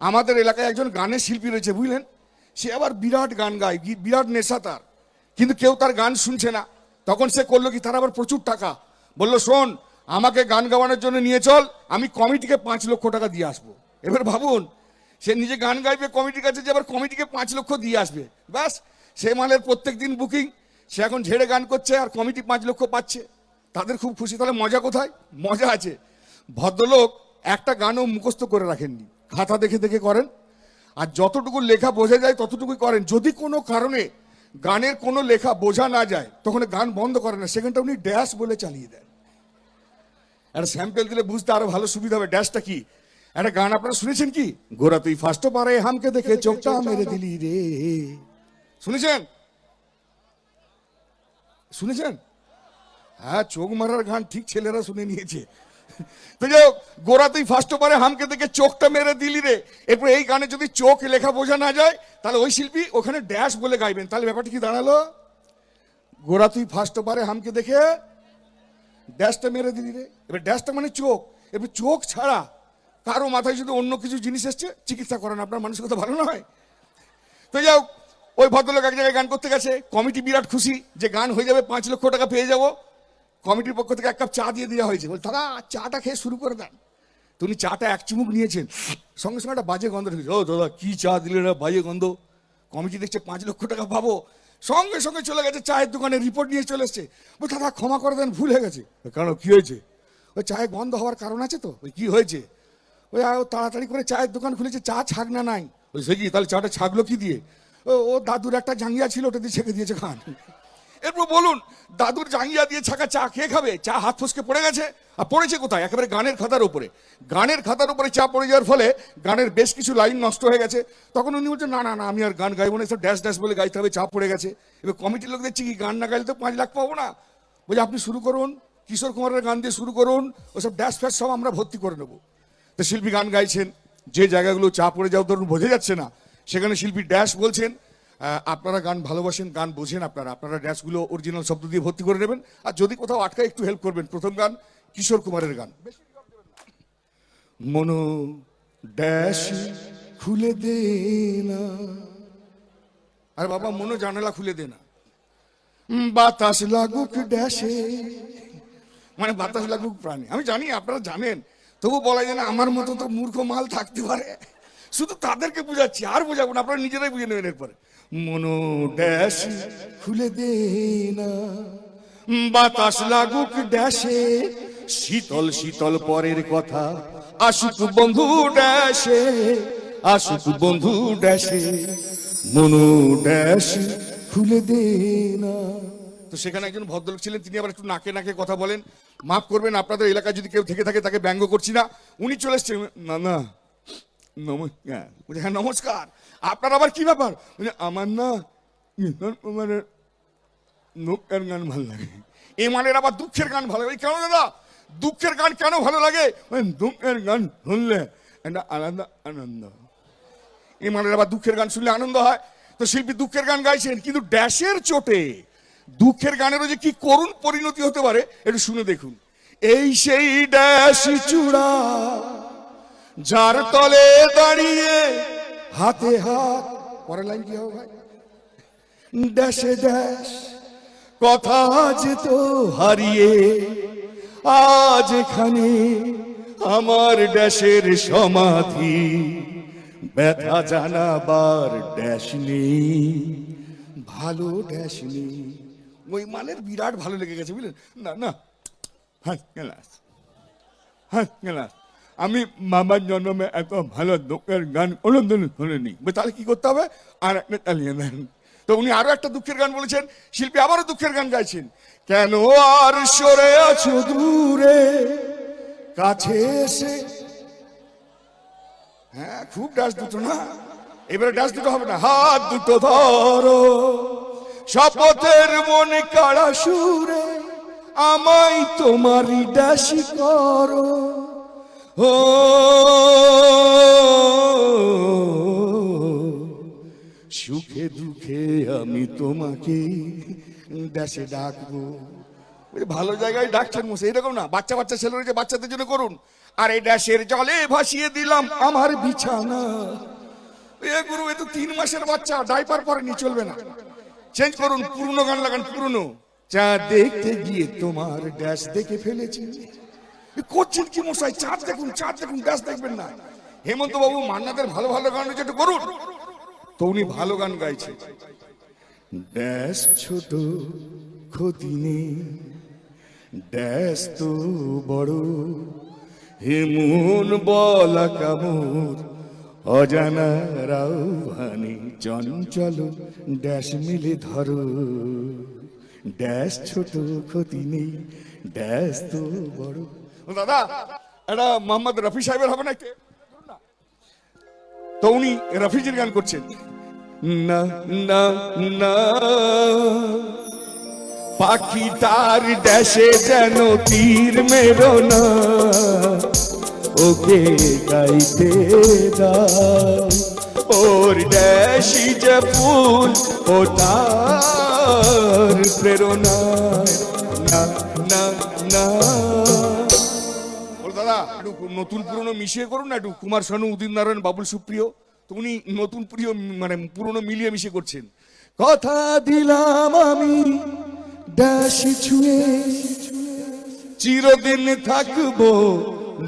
আমাদের এলাকায় একজন গানের শিল্পী রয়েছে, বুঝলেন? সে আবার বিরাট গান গায় বিরাট নেশা তার। কিন্তু কেউ তার গান শুনছে না। তখন সে করল কি, তার আবার প্রচুর টাকা। বলল, শোন, আমাকে গান গাওয়ানোর জন্য নিয়ে চল, আমি কমিটিকে পাঁচ লক্ষ টাকা দিয়ে আসব। এবার ভাবুন, সে নিজে গান গাইবে কমিটির কাছে, যে আবার কমিটিকে পাঁচ লক্ষ দিয়ে আসবে। ব্যাস, সে মালের প্রত্যেক দিন বুকিং, সে এখন ঝেড়ে গান করছে আর কমিটি পাঁচ লক্ষ পাচ্ছে। তাদের খুব খুশি। তাহলে মজা কোথায়? মজা আছে। ভদ্রলোক একটা গানও মুখস্থ করে রাখেননি। খাতা দেখে দেখে করেন। আর যতটুকু লেখা বোঝা যায় ততটুকুই করেন। যদি কোনো কারণে গানের কোনো লেখা বোঝা না যায় তখন গান বন্ধ করেন না। সেখানটা উনি ড্যাশ বলে চালিয়ে দেন। একটা স্যাম্পেল দিলে বুঝতে আরও ভালো সুবিধা হবে। ড্যাশটা কি? একটা গান আপনারা শুনেছেন কি? গোরা তুই ফার্স্ট পারে হামকে দেখে চোখটা মেরে দিলি রে। শুনেছেন? শুনেছেন? হ্যাঁ চোখ মারার গান ঠিক ছেলেরা শুনে নিয়েছে। তো যাই হোক, গোরা তুই ফার্স্ট পারে হামকে দেখে চোখটা মেরে দিলি রে। এরপর এই গানে যদি চোখ লেখা বোঝা না যায় তাহলে ওই শিল্পী ওখানে ড্যাশ বলে গাইবেন। তাহলে ব্যাপারটা কি দাঁড়াল? গোরা তুই ফার্স্ট পারে হামকে দেখে ড্যাশটা মেরে দিলি রে। এবার ড্যাশটা মানে চোখ। এবার চোখ ছাড়া কারও মাথায় যদি অন্য কিছু জিনিস এসছে চিকিৎসা করেন আপনার মানসিকতা ভালো নয়? তো যাও ওই ভদ্রলোক এক জায়গায় গান করতে গেছে। কমিটি বিরাট খুশি যে গান হয়ে যাবে পাঁচ লক্ষ টাকা পেয়ে যাব। কমিটির পক্ষ থেকে এক কাপ চা দিয়ে দেওয়া হয়েছে। বল, দাদা, চাটা খেয়ে শুরু করে দেন। তো উনি চাটা এক চুমুক নিয়েছেন। সঙ্গে সঙ্গে একটা বাজে গন্ধ ঢুকেছে ও, দাদা, কী চা দিলে না বাজে গন্ধ। কমিটি দেখছে পাঁচ লক্ষ টাকা পাবো। সঙ্গে সঙ্গে চলে গেছে চায়ের দোকানে, রিপোর্ট নিয়ে চলে এসছে। বল, দাদা, ক্ষমা করে দেন, ভুল হয়ে গেছে। কেন? কী হয়েছে? ওই চায়ে গন্ধ হওয়ার কারণ আছে তো। ওই কী হয়েছে? ওই তাড়াতাড়ি করে চায়ের দোকান খুলেছে, চা ছাগনা নাই। ওই সে কি? তাহলে চাটা ছাগলো কি দিয়ে? ও ও দাদুর একটা জাঙ্গিয়া ছিল, ওটা দিয়ে ছেঁকে দিয়েছে খান। এরপর বলুন, দাদুর জাঙ্গিয়া দিয়ে ছাকা চা খেয়ে খাবে? চা হাত ফসকে পড়ে গেছে? আর পড়েছে কোথায়? একেবারে গানের খাতার উপরে। গানের খাতার উপরে চা পড়ে যাওয়ার ফলে গানের বেশ কিছু লাইন নষ্ট হয়ে গেছে। তখন উনি বলছেন, না না না, আমি আর গান গাইবো না ড্যাশ ড্যাশ বলে গাইতে হবে, চা পড়ে গেছে। এবার কমিটির লোক দেখছি কি, গান না গাইলে তো পাঁচ লাখ পাবো না। বলছে, আপনি শুরু করুন, কিশোর কুমারের গান দিয়ে শুরু করুন, ওসব ড্যাশ ফ্যাশ সব আমরা ভর্তি করে নেব। তো শিল্পী গান গাইছেন, যে জায়গাগুলো চা পড়ে যাও ধরুন বোঝা যাচ্ছে না, সেখানে শিল্পী ড্যাশ বলছেন আপনারা গান ভালোবাসেন, গান বোঝেন আপনারা। আপনারা ড্যাশগুলো অরিজিনাল শব্দ দিয়ে ভর্তি করে নেবেন। আর যদি কোথাও আটকা একটু হেল্প করবেন, প্রথম গান কিশোর কুমারের গান। মনো ড্যাশ খুলে দে না। আর বাবা, মনো জানালা খুলে দে না। বাতাস লাগুক ড্যাশে। মানে বাতাস লাগুক প্রাণী। আমি জানি, আপনারা জানেন। তবু বলা যায় না, আমার মতো তো মূর্খ মাল থাকতে পারে। শুধু তাদেরকে বুঝাচ্ছি, আর বোঝাবো না, আপনারা নিজেরাই বুঝে নেবেন এরপরে। মনো ড্যাশ খুলে দে না। বাতাস লাগুক ড্যাশে, শীতল শীতল পরের কথা। আসুক বন্ধু ড্যাশে, আসুক বন্ধু ড্যাশে মনো ড্যাশ খুলে দে না। তো সেখানে একজন ভদ্রলোক ছিলেন, তিনি আবার একটু নাকে নাকে কথা বলেন। মাফ করবেন, আপনাদের এলাকায় যদি কেউ থেকে থাকে, তাকে ব্যঙ্গ করছি না। উনি চলে এসছেন। না না। নমস্কার। বলছে, হ্যাঁ নমস্কার। আপনার আবার কি ব্যাপার? আমার না কিশোর কুমারের দুঃখের গান ভালো লাগে। এ মানের আবার দুঃখের গান ভালো লাগে। কেন দাদা? দুঃখের গান কেন ভালো লাগে? দুঃখের গান শুনলে একটা আলাদা আনন্দ। এ মানের আবার দুঃখের গান শুনলে আনন্দ হয়। তো শিল্পী দুঃখের গান গাইছেন কিন্তু ড্যাশের চোটে দুঃখের গানেরও যে কি করুণ পরিণতি হতে পারে একটু শুনে দেখুন। এই সেই ড্যাশ চূড়া যার তলে দাঁড়িয়ে হাতে হাত, পরের লাইন কি হবে ভাই? ড্যাশে ড্যাশ কথা তো হারিয়ে, আজ এখানে আমার ড্যাশের সমাধি। ব্যথা জানাবার ড্যাশ নেই, ভালো ড্যাশ নেই। ওই মালের বিরাট ভালো লেগে গেছে, বুঝলেন? না না। হ্যাঁ গেলাস। হ্যাঁ গেলাস। আমি মামার জন্মে এত ভালো দুঃখের গান কোনোদিন শুনিনি। তাহলে কি করতে হবে? আর একটা চালিয়ে দেন। তো উনি আরও একটা দুঃখের গান বলেছেন। শিল্পী আবারও দুঃখের গান গাইছেন। কেন আর সরে আছো দূরে? কাছে এসে। হ্যাঁ খুব ডাস দুটো না? এবারে ডাস দুটো হবে না। হাত দুটো ধরো। শপথের মনে কাড়া সুরে। আমায় তোমারই ডাসি করো। ও, সুখে দুঃখে আমি তোমাকে ড্যাশে ডাকবো। ভালো জায়গায় ডাকছেন মশাই, এরকম না, বাচ্চা বাচ্চা ছেলে রয়েছে বাচ্চাদের জন্য করুন। আর এই ড্যাশের জলে ভাসিয়ে দিলাম আমার বিছানা। এ গুরু, এ তো তিন মাসের বাচ্চা, ডাইপার পরেনি, চলবে না। চেঞ্জ করুন, পুরনো গান লাগান, পুরনো। চা দেখতে গিয়ে তোমার ড্যাশ দেখে ফেলেছি। করছেন কি মশাই? চাঁদ দেখুন চাঁদ দেখুন ড্যাশ দেখবেন না। হেমন্ত বাবু মান্নাদের ভালো ভালো গান হচ্ছে একটু করুন। তো উনি ভালো গান গাইছে। ড্যাশ ছোট ক্ষতি নেই ড্যাশ তো বড়। হেমন বলা কামর, অজানা রাউহানি চঞ্চল। ড্যাশ মিলে ধরো ড্যাশ ছোট ক্ষতি নেই ড্যাশ তো বড়। দাদা এটা মোহাম্মদ রফি সাহেবের হবে না? তো উনি রফিজির গান করছেন। না না না। পাখিটার ড্যাশে যেন তীর মেরো না। ওকে গাইতে দাও। ওর ড্যাশি যে ফুল ওটার প্রেরণা। না না না। দাদা একটু নতুন পুরনো মিশিয়ে করুন না, একটু কুমার শানু, উদিত নারায়ণ, বাবুল সুপ্রিয় তো উনি নতুন প্রিয় মানে পুরনো মিলিয়ে মিশিয়ে করছেন। কথা দিলাম আমি, ড্যাশি ছুঁয়ে। চিরদিন থাকব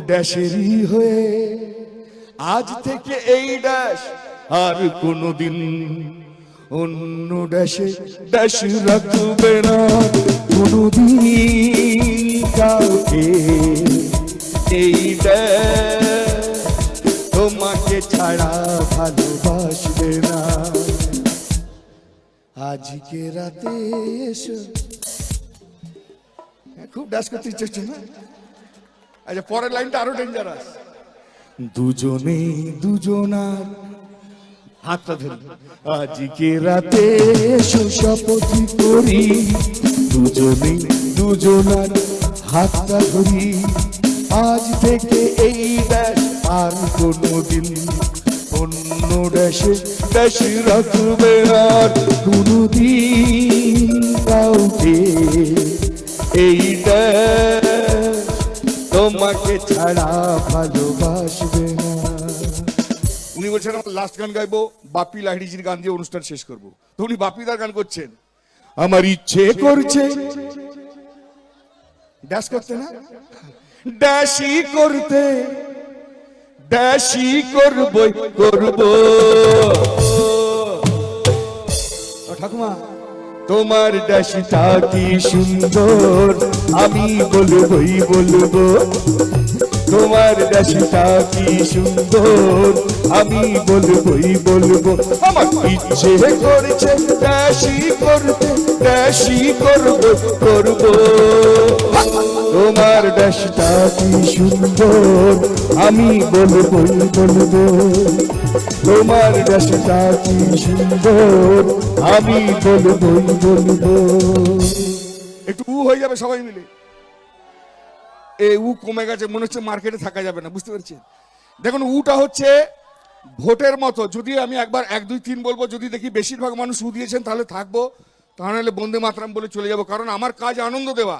ড্যাশেরই হয়ে। আজ থেকে এই ড্যাশ আর কোনোদিন অন্য ড্যাশে ড্যাশ রাখবে না। কোনোদিন কাউকে এই ড্যাশ তোমাকে ছাড়া ভালোবাসবে না। আজকে রাতে এসো। হ্যাঁ, খুব ডান্স করতে ইচ্ছে হচ্ছে আচ্ছা পরের লাইনটা আরও ডেঞ্জারাস দুজনে দুজনার হাতটা ধরে। আজকে রাতে এসো শপথ করি। দুজনে দুজনার হাতটা ধরি। থেকে এই ড্যাশ আর কোনোদিন অন্য ড্যাশে ড্যাশ রাখবে আর কোনোদিন কাউকে। এই তোমাকে ছাড়া ভালোবাসবে না। উনি বলছেন আমার লাস্ট গান গাইবো বাপি লাহিড়িজির গান দিয়ে অনুষ্ঠান শেষ করব। তো উনি বাপিদার গান করছেন। আমার ইচ্ছে করছে। ড্যাশ করতে না? ড্যাশই করতে, দেশি করবই, করব। ঠাকুমা, তোমার দেশটা কি সুন্দর, আমি বলবই বলব। তোমার দেশটা কি সুন্দর আমি বলবই বলব আমার ইচ্ছে করেছে ড্যাশই করতে ড্যাশই করব করব। তোমার ড্যাশটা কি সুন্দর, আমি বলবই বলব। তোমার ড্যাশটা কি সুন্দর, আমি বলবই বলব। একটু উ হয়ে যাবে সবাই মিলে। এ উ কমে গেছে, মনে হচ্ছে মার্কেটে থাকা যাবে না, বুঝতে পেরেছেন? দেখুন উটা হচ্ছে ভোটের মতো। যদি আমি একবার এক, দুই, তিন বলব, যদি দেখি বেশিরভাগ মানুষ উ দিয়েছেন, তাহলে থাকব। তা বন্দে মাতরাম বলে চলে যাব। কারণ আমার কাজ আনন্দ দেওয়া।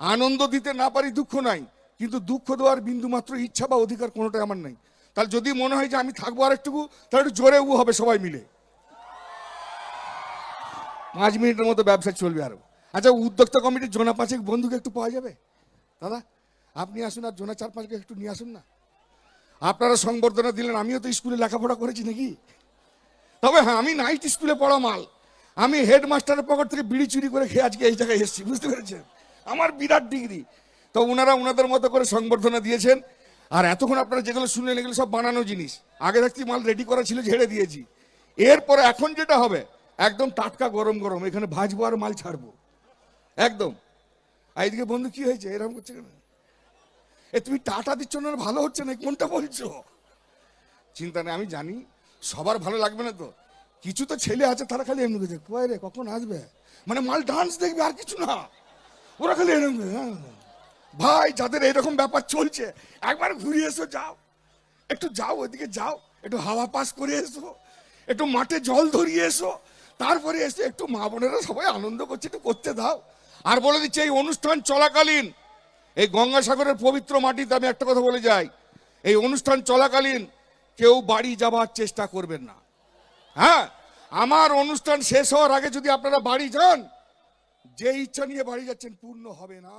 আনন্দ দিতে না পারি দুঃখ নাই। কিন্তু দুঃখ দেওয়ার বিন্দু মাত্র ইচ্ছা বা অধিকার কোনোটাই আমার নাই। তাহলে যদি মনে হয় যে আমি থাকব আর একটু তাহলে একটু জোরে উ হবে সবাই মিলে। পাঁচ মিনিটের মতো ব্যবসা চলবে আরও। আচ্ছা উদ্যোক্তা কমিটির জোনা পাঁচেক বন্ধুকে একটু পাওয়া যাবে? দাদা, আপনি আসুন আর জোনা চার পাঁচকে একটু নিয়ে আসুন না। আপনারা সংবর্ধনা দিলেন, আমিও তো স্কুলে লেখাপড়া করেছি নাকি? তবে হ্যাঁ আমি নাইট স্কুলে পড়া মাল। আমি হেডমাস্টারের পকেট থেকে বিড়ি চুরি করে খেয়ে আজকে এই জায়গায় এসেছি, বুঝতে পেরেছেন? আমার বিরাট ডিগ্রি। তো ওনারা ওনাদের মতো করে সংবর্ধনা দিয়েছেন। আর এতক্ষণ আপনারা যেগুলো শুনলেন, এগুলো সব বানানো জিনিস। আগে থাকতে মাল রেডি করা ছিল, ঝেড়ে দিয়েছি। এরপরে এখন যেটা হবে, একদম টাটকা গরম গরম, এখানে ভাজবো আর মাল ছাড়বো। একদম। আর এদিকে বন্ধু, কি হয়েছে? এরকম করছে কেন? এ, তুমি টাটা দিচ্ছ না, ভালো হচ্ছে না, কোনটা বলছো? চিন্তা নেই, আমি জানি, সবার ভালো লাগবে না তো। কিছু তো ছেলে আছে, তারা খালি এমনি করছে কয় রে, কখন আসবে? মানে মাল ডান্স দেখবে, আর কিছু না। ওরা খালি এরকম হ্যাঁ। ভাই, যাদের এরকম ব্যাপার চলছে, একবার ঘুরে এসো, যাও। একটু যাও ওইদিকে যাও, একটু হাওয়া পাস করে এসো, একটু মাঠে জল ধরিয়ে এসো, তারপরে এসে একটু মা বোনেরা সবাই আনন্দ করছে, একটু করতে দাও। আর বলে দিচ্ছে, এই অনুষ্ঠান চলাকালীন এই গঙ্গাসাগরের পবিত্র মাটিতে আমি একটা কথা বলে যাই, এই অনুষ্ঠান চলাকালীন কেউ বাড়ি যাবার চেষ্টা করবেন না। হ্যাঁ আমার অনুষ্ঠান শেষ হওয়ার আগে যদি আপনারা বাড়ি যান, যে ইচ্ছা নিয়ে বাড়ি যাচ্ছেন পূর্ণ হবে না।